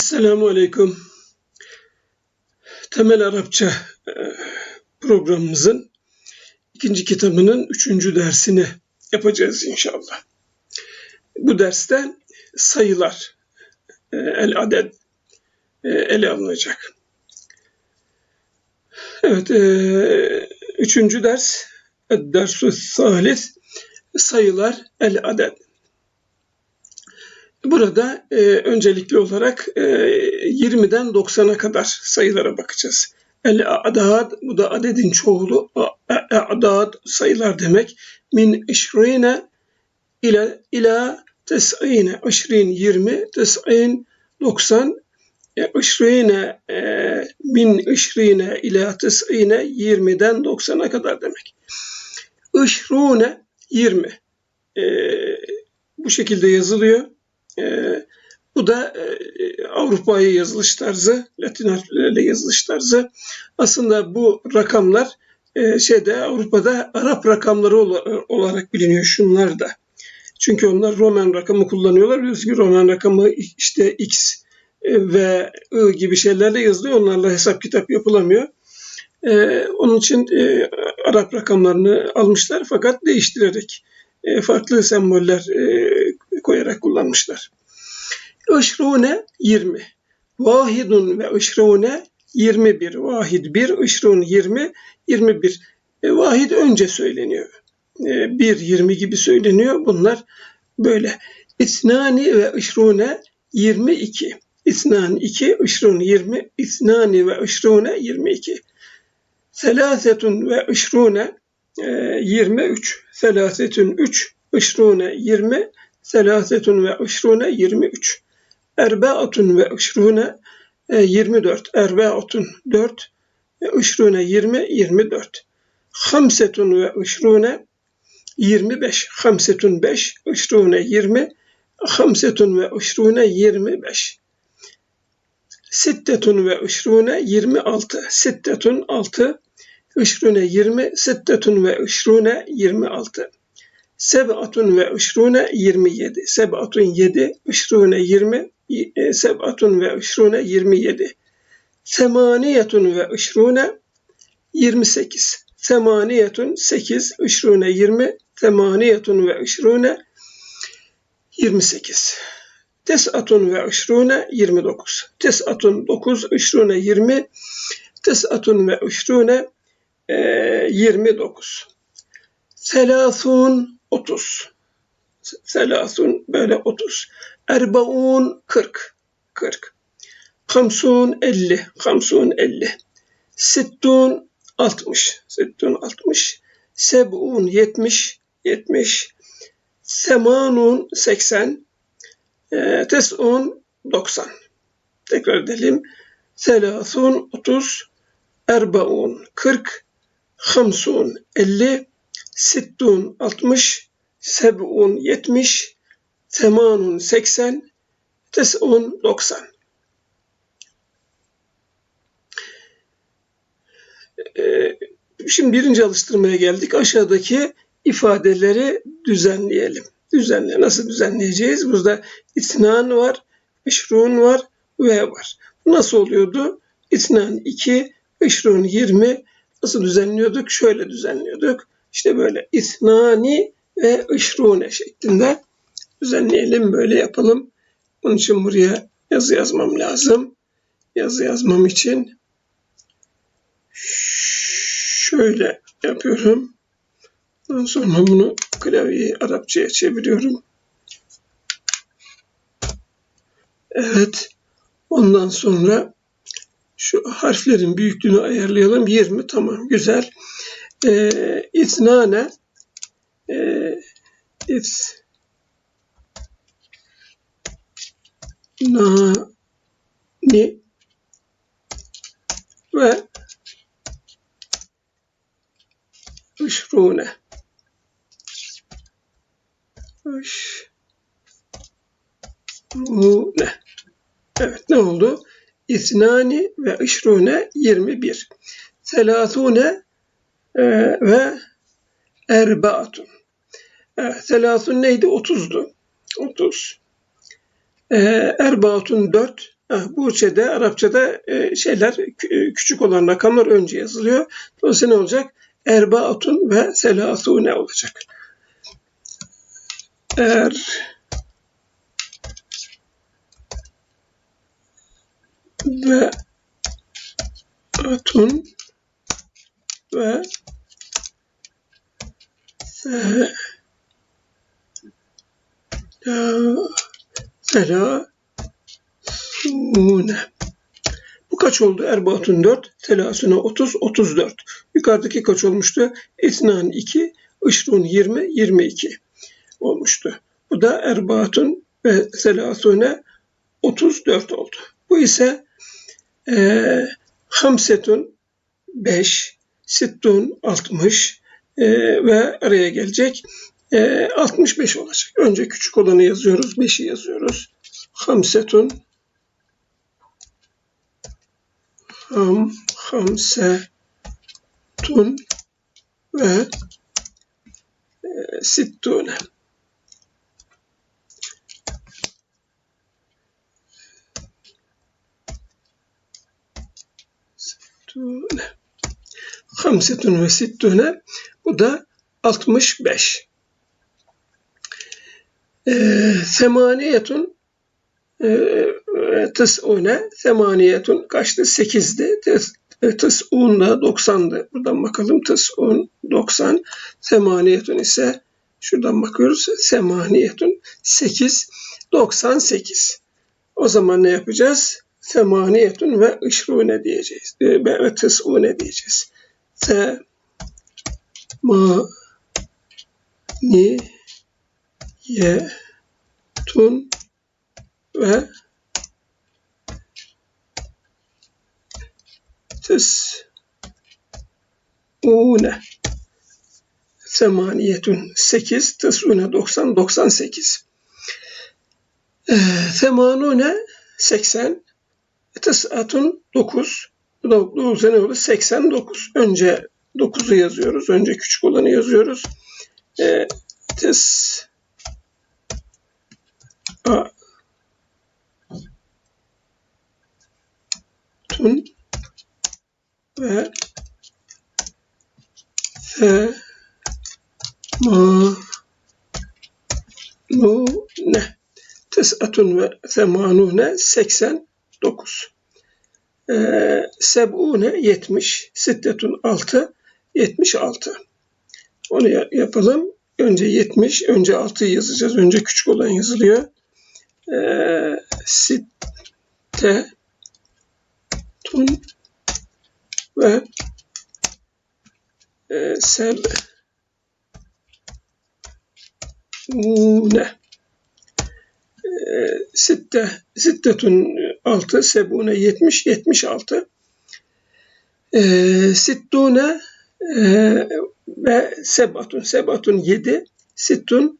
Esselamu Aleyküm. Temel Arapça e, programımızın ikinci kitabının üçüncü dersini yapacağız inşallah. Bu derste sayılar, e, el adet e, ele alınacak. Evet, üçüncü ders, dersü salis, sayılar, el adet. Burada e, öncelikli olarak e, 20'den 90'a kadar sayılara bakacağız. El adad bu da adedin çoğulu. Adad sayılar demek. Min işrine ile ila tes'ine. Işrin 20, tes'in 90. Işrine min işrine ila tes'ine 20'den 90'a kadar demek. Işrune 20. E, bu şekilde yazılıyor. E, bu da e, Avrupa'ya yazılış tarzı, Latin harflerle yazılış tarzı. Aslında bu rakamlar e, şeyde Avrupa'da Arap rakamları olarak biliniyor şunlar da. Çünkü onlar Roman rakamı kullanıyorlar. Biliyorsunuz ki Roman rakamı işte X e, ve I gibi şeylerle yazılıyor. Onlarla hesap kitap yapılamıyor. Ee, onun için e, Arap rakamlarını almışlar fakat değiştirerek e, farklı semboller e, kullanmışlar. Işrune 20. Vahidun ve ışrune 21. Vahid 1, ışrun 20, 21. E, vahid önce söyleniyor. E, 1, 20 gibi söyleniyor. Bunlar böyle. İsnani ve ışrune 22. İsnan 2, ışrun 20. İsnani ve ışrune 22. Selasetun ve ışrune 23. Selasetun 3, ışrune 20. Selasetun ve ışrune 23. Erbaatun ve ışrune 24. Erbaatun 4. Işrune 20, 24. Hamsetun ve ışrune 25. Hamsetun 5, ışrune 20. Hamsetun ve ışrune 25. Sittetun ve ışrune 26. Sittetun 6. Işrune 20. Sittetun ve ışrune 26. Seb'atun ve ışrune 27. Seb'atun 7, ışrune 20, e, seb'atun ve ışrune 27. Semaniyetun ve ışrune 28. Semaniyetun 8, ışrune 20, semaniyetun ve ışrune 28. Tes'atun ve ışrune 29. Tes'atun 9, ışrune 20, tes'atun ve ışrune 29. Selasun 30. Selasun böyle 30. Erbaun 40. 40. Hamsun 50. Hamsun 50. Sittun 60. Sittun 60. Sebun 70. 70. Semanun 80. E, tesun 90. Tekrar edelim. Selasun 30. Erbaun 40. Hamsun 50. Sittun 60, seb'un 70, semanun 80, tes'un 90. Ee, şimdi birinci alıştırmaya geldik. Aşağıdaki ifadeleri düzenleyelim. Düzenle. Nasıl düzenleyeceğiz? Burada itnan var, işrun var, ve var. Nasıl oluyordu? İtnan 2, işrun 20. Nasıl düzenliyorduk? Şöyle düzenliyorduk. İşte böyle isnani ve ışrune şeklinde düzenleyelim, böyle yapalım. Bunun için buraya yazı yazmam lazım. Yazı yazmam için şöyle yapıyorum. Ondan sonra bunu klavyeyi Arapçaya çeviriyorum. Evet. Ondan sonra şu harflerin büyüklüğünü ayarlayalım. 20 tamam güzel e, isnane e, isnani ve ışrune ışrune Evet ne oldu? İsnani ve ışrune 21. Selasune e, ve erbaatun. Evet, selasun neydi? 30'du. 30. E, erbaatun 4, Ha, Burçe'de, Arapçada e, şeyler kü- küçük olan rakamlar önce yazılıyor. Dolayısıyla ne olacak? Erbaatun ve selasune olacak. Er ve atun ve se la selasune. Bu kaç oldu? Erbaatun 4, telasüne 30, 34. Yukarıdaki kaç olmuştu? İtnan 2, ışrun 20, 22 olmuştu. Bu da erbaatun ve selasüne 34 oldu. Bu ise e, hamsetun 5, sittun 60 e, ve araya gelecek e, 65 olacak. Önce küçük olanı yazıyoruz, 5'i yazıyoruz. Hamsetun ham, hamsetun ve e, sittune. sittune. Hamsetun ve sittune. Bu da 65. Ee, semaniyetun e, tıs'une semaniyetun kaçtı? 8'di. Tıs'un da 90'dı. Buradan bakalım. Tıs'un 90. Semaniyetun ise şuradan bakıyoruz. Semaniyetun 8. 98. O zaman ne yapacağız? Semaniyetun ve ışrune diyeceğiz. E, ve tıs'une diyeceğiz. Se ma ni ye tun ve tis une semaniyetun 8 tısune 90 98 e, semanune 80 tısatun 9 bu da 9 ne oldu? 89. Önce 9'u yazıyoruz. Önce küçük olanı yazıyoruz. E, tis a tun ve fe ma nu ne tes'atun ve semanune 89 ee, sebune 70 sittetun 6 76 onu yapalım. Önce 70 önce 6'yı yazacağız. Önce küçük olan yazılıyor. Ee, sitte tun ve e, seb ne e, sitte sittetun 6 sebune 70 76 e, sittune e, ve sebatun sebatun 7 sittun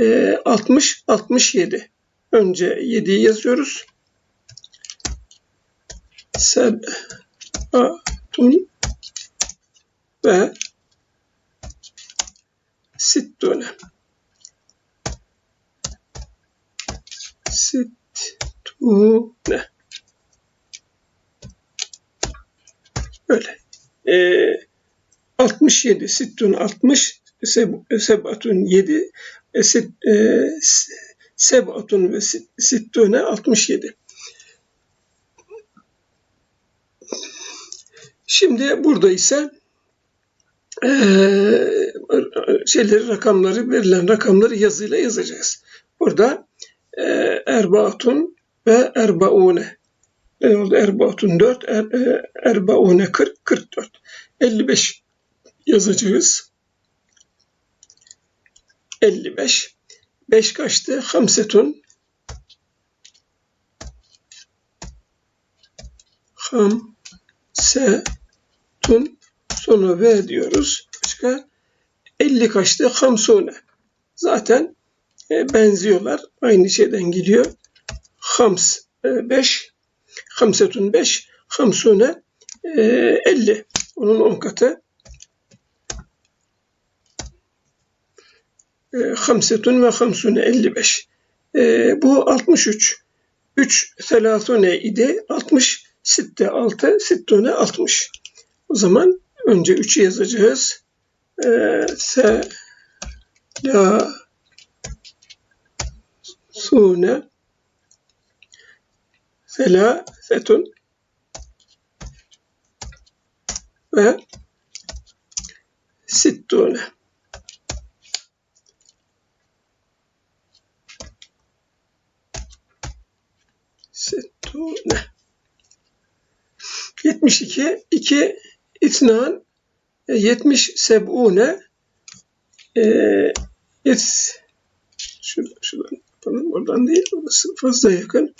e, 60 67 önce 7'yi yazıyoruz. Sebatun ve sittune. Sittune böyle e, 67 sittun 60 seb, sebatun 7 e, sit, e, sebatun ve sittune 67 Şimdi burada ise e, şeyleri, rakamları, verilen rakamları yazıyla yazacağız. Burada e, erbaatun ve erbaune. Ne oldu? Erbaatun 4, er, e, erbaune 40, 44. 55 yazacağız. 55. 5 kaçtı? Hamsetun. Hamse tun sonra ve diyoruz. Başka 50 kaçtı? Hamsune. Zaten e, benziyorlar. Aynı şeyden geliyor. Hams 5, e, hamsetun 5, hamsune e, 50. Onun 10 katı. E, hamsetun ve hamsune 55. E, bu 63. 3 selasune idi. 60 sitte 6 sittune 60. O zaman önce 3'ü yazacağız. Se la sune sela setun ve sittune. Sittune. 72 2 itnan 70 sebune e, it şuradan, şuradan değil orası fazla yakın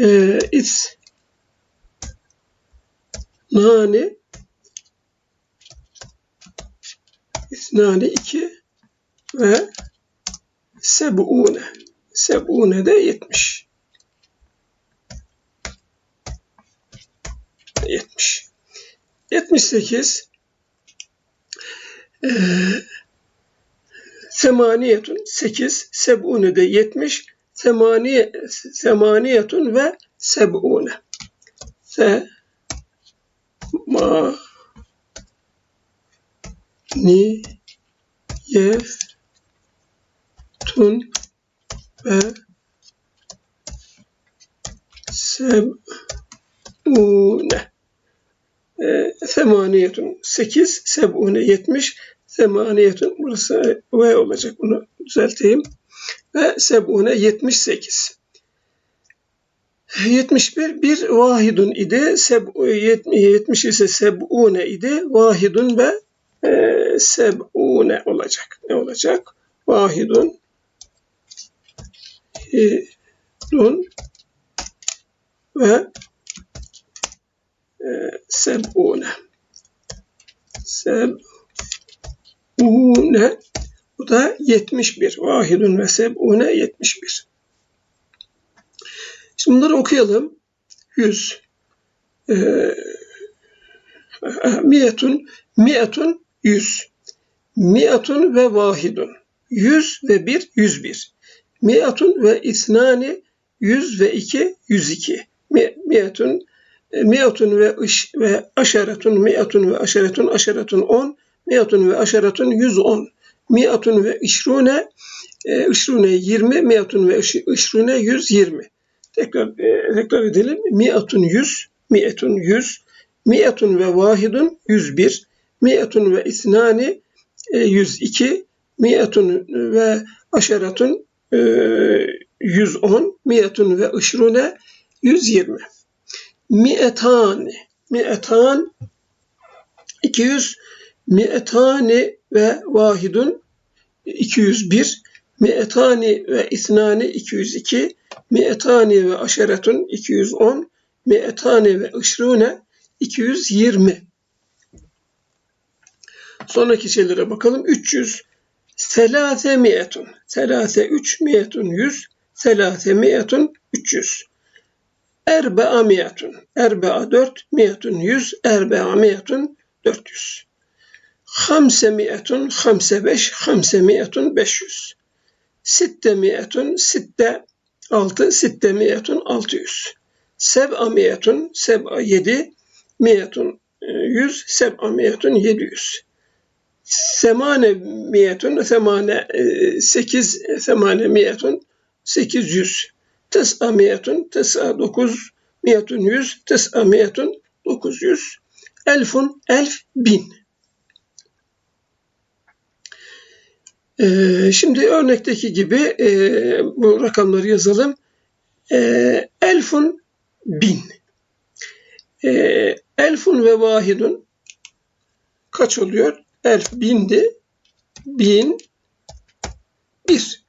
e, it nani İsnani iki ve sebune. Sebune de yetmiş. Yetmiş. Yetmiş sekiz. Ee, semaniyetun sekiz. Sebune de yetmiş. Semaniye, semaniyetun ve sebune. Se ma ni ye tun ve sebune. E, semaniyetun 8 sebune 70 semaniyetun burası ve olacak. Bunu düzelteyim ve sebune 78 71 bir vahidun idi. Seb, 70 ise sebune idi. Vahidun ve e, seb'une olacak. Ne olacak? Vahidun hidun ve e, seb'une seb'une bu da 71. Vahidun ve seb'une 71. Şimdi bunları okuyalım. 100 e, miyetun miyetun yüz. Mi'atun ve vahidun. Yüz ve bir, yüz bir. Mi'atun ve isnani, yüz ve iki, yüz iki. Mi'atun, mi'atun ve iş ve aşaretun, mi'atun ve aşaretun, aşaretun on, mi'atun ve aşaretun, yüz on. Mi'atun ve işrune, e, işrune yirmi, mi'atun ve işrune yüz yirmi. Tekrar, e, tekrar edelim. Mi'atun yüz, mi'atun yüz, mi'atun ve vahidun yüz bir, mi'etun ve isnani 102, e, mi'etun ve aşeratun 110, e, mi'etun ve ışrune 120. Mi'etani, mi'etan 200, mi'etani ve vahidun 201, mi'etani ve isnani 202, mi'etani ve aşeratun 210, mi'etani ve ışrune 220. Sonraki şeylere bakalım. 300. Selase miyetun. Selase 3 miyetun 100. Selase miyetun 300. Erbea miyetun. Erbea 4 miyetun 100. Erbea miyetun 400. Hamse miyetun. Hamse 5. Hamse miyetun 500. Sitte miyetun. Sitte 6. Sitte miyetun 600. Seb'a miyetun. Seb'a 7. Miyetun 100. Seb'a miyetun 700 semane miyetun semane e, sekiz semane miyetun sekiz yüz tes'a miyetun tes'a dokuz miyetun yüz tes'a miyetun dokuz yüz elfun elf bin ee, şimdi örnekteki gibi e, bu rakamları yazalım. E, elfun bin. E, elfun ve vahidun kaç oluyor? Elf bindi. Bin. Bir.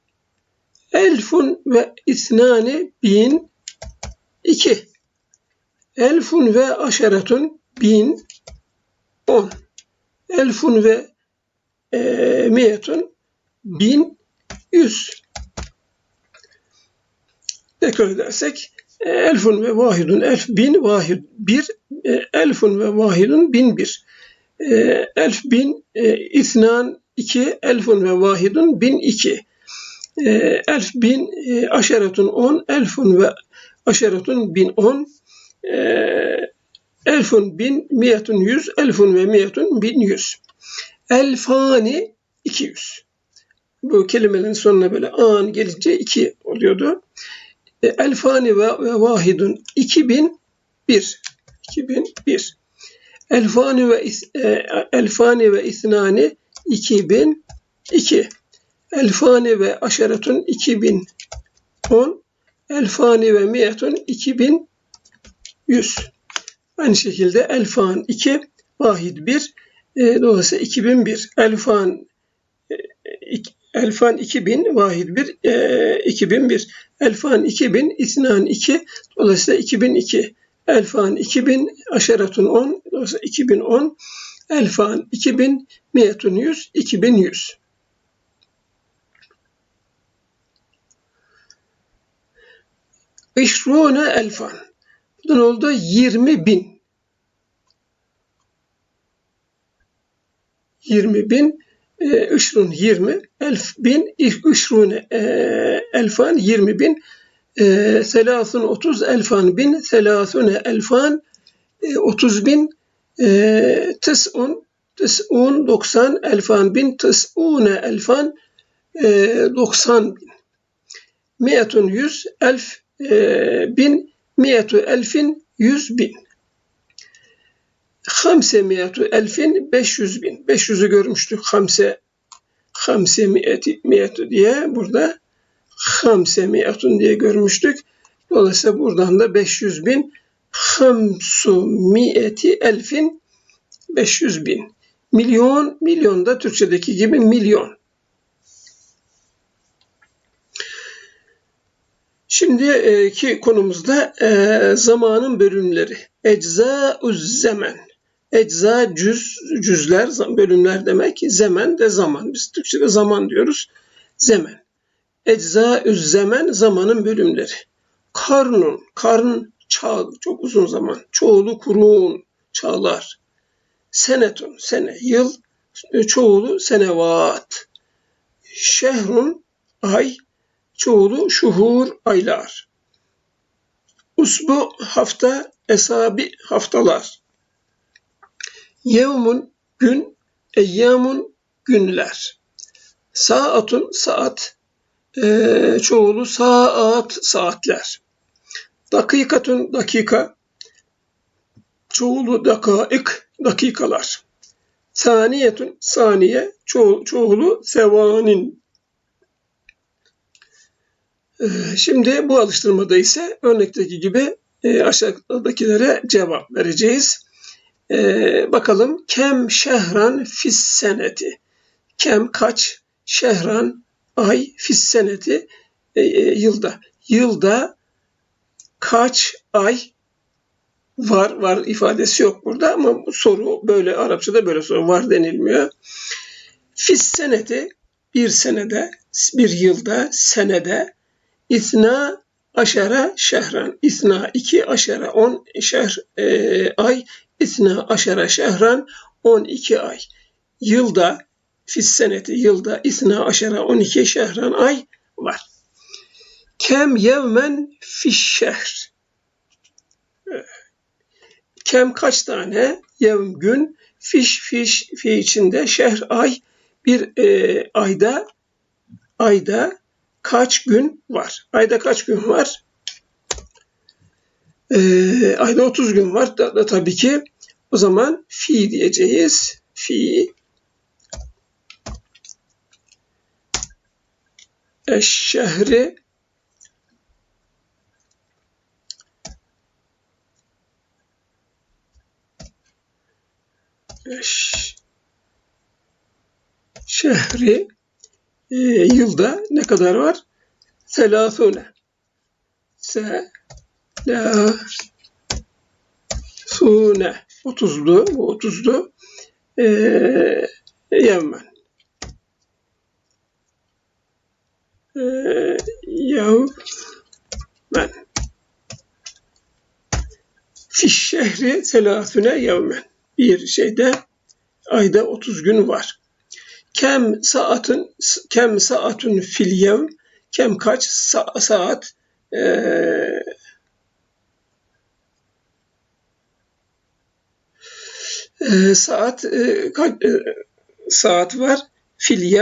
Elfun ve isnani bin. iki. Elfun ve aşeretun bin. On. Elfun ve e, miyetun bin. Yüz. Tekrar edersek elfun ve vahidun elf bin vahid bir e, elfun ve vahidun bin bir e, elf bin e, isnan iki, elfun ve vahidun bin iki. Elf bin aşeretun on, elfun ve aşeratun bin on, elfun bin, miyetun yüz, elfun ve miyetun bin yüz. Elfani 200. Bu kelimelerin sonuna böyle an gelince iki oluyordu. E, elfani ve, ve vahidun 2001. 2001. Elfani ve e, elfani ve isnani 2002. Elfani ve aşeretun 2010. Elfani ve miyetun 2100. Aynı şekilde elfan 2, vahid 1, e, dolayısıyla 2001. Elfan e, Elfan 2000, vahid 1, e, 2001. Elfan 2000, isnan 2, dolayısıyla 2002. Elfan 2000, aşeratun 10, dolayısıyla 2010. Elfan 2000, miyetun 100, 2100. İşrûne elfan. Buradan oldu 20 bin. 20 bin. E, Işrun 20. Elf bin. Işrûne e, elfan 20 bin. E, selâsun 30 elfan bin. Selâsune elfan 30 bin. Tis'un Tis'un 90 elfan bin. Tis'une elfan 90 bin. Miyetun 100 elf bin miyetu elfin yüz bin. Hamse miyetu elfin beş yüz bin. Beş yüzü görmüştük. Hamse hamse miyeti, miyetu diye burada hamse miyetun diye görmüştük. Dolayısıyla buradan da 500 bin hamsu miyeti elfin 500 bin. Milyon, milyon da Türkçedeki gibi milyon. Şimdiki konumuzda e, zamanın bölümleri. Ecza zaman. Ecza cüz, cüzler, bölümler demek. Zemen de zaman. Biz Türkçe'de zaman diyoruz. Zemen. Ecza zaman, zamanın bölümleri. Karnun, karn çağ, çok uzun zaman. Çoğulu kurun, çağlar. Senetun, sene, yıl. Çoğulu senevat. Şehrun, ay çoğulu şuhur, aylar. Usbu hafta, esabi haftalar. Yevmun gün, eyyamun günler. Saatun saat, e, çoğulu saat saatler. Dakikatun dakika, çoğulu dakaik dakikalar. Saniyetun saniye, ço çoğulu sevanin ee, şimdi bu alıştırmada ise örnekteki gibi e, aşağıdakilere cevap vereceğiz. Ee, bakalım kem şehran fis seneti. Kem kaç şehran ay fis seneti e, e, yılda. Yılda kaç ay var var ifadesi yok burada ama bu soru böyle Arapçada böyle soru var denilmiyor. Fis seneti bir senede bir yılda senede İsna aşara şehran. İsna iki aşara on şehr e, ay. İsna aşara şehran on iki ay. Yılda fis seneti yılda isna aşara on iki şehran ay var. Kem yevmen fiş şehr. Kem kaç tane yevm gün fiş fiş fi içinde şehr ay bir e, ayda ayda kaç gün var? Ayda kaç gün var? Ee, ayda 30 gün var da, da tabii ki o zaman fi diyeceğiz. Fi eşşehri eş şehri e, yılda ne kadar var? Selasune. Se la sune. 30'lu bu 30'lu e, Yemen. E, Yemen. Fiş şehri selafüne yevmen. Bir şeyde ayda 30 gün var. Kem saatın kem saatun fil yevm kem kaç sa saat e, e, saat e, kaç e, saat var? Fil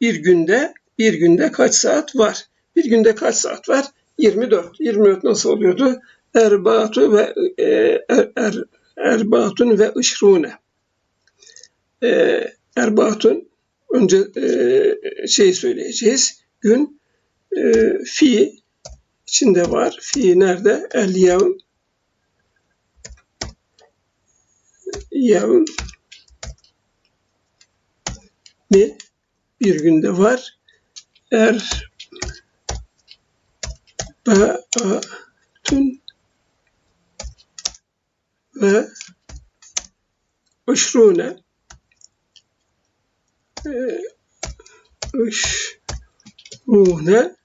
bir günde bir günde kaç saat var? Bir günde kaç saat var? 24. 24 nasıl oluyordu? Erbatu ve e, er, er, erbatun ve ışrune. E, erbatun önce e, şey söyleyeceğiz. Gün e, fi içinde var. Fi nerede? El yevm yevm mi bir günde var. Er baatun ve ışrune ışrune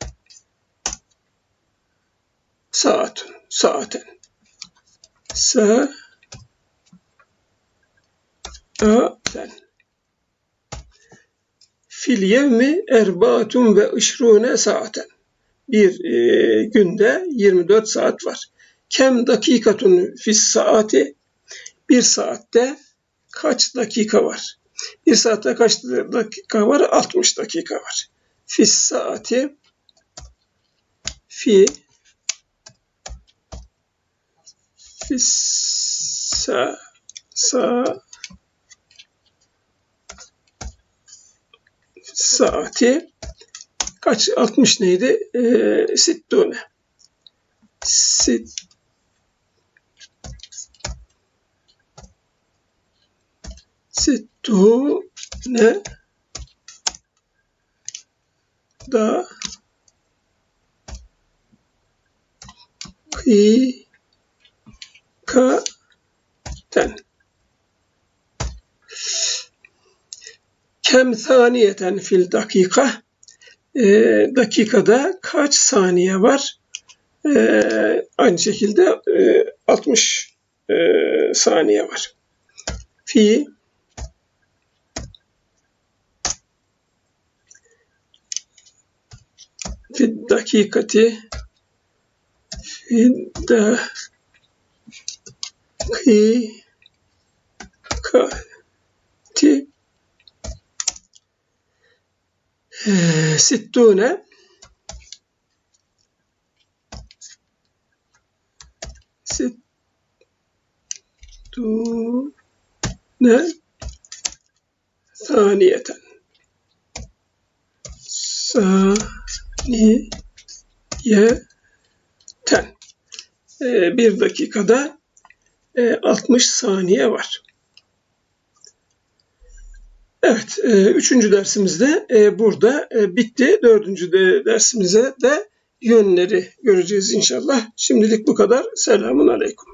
saat saaten sa aten fil yevmi erbaatun ve ışrune saaten bir e, günde 24 saat var. Kem dakikatun fis saati bir saatte kaç dakika var? Bir saatte kaç dakika var? 60 dakika var. Fis saati fi fis sa, sa saati kaç 60 neydi? Ee, sittune. Sit sittune da ki ka ten kem saniyeten fil dakika e, dakikada kaç saniye var? E, aynı şekilde e, 60 e, saniye var. Fi fi dakikati fi dakikati sittune. Sittune. Saniyeten. Saniyeten. E, bir dakikada e, 60 saniye var. Evet, e, üçüncü dersimizde e, burada e, bitti. Dördüncü de dersimize de yönleri göreceğiz inşallah. Şimdilik bu kadar. Selamun Aleyküm.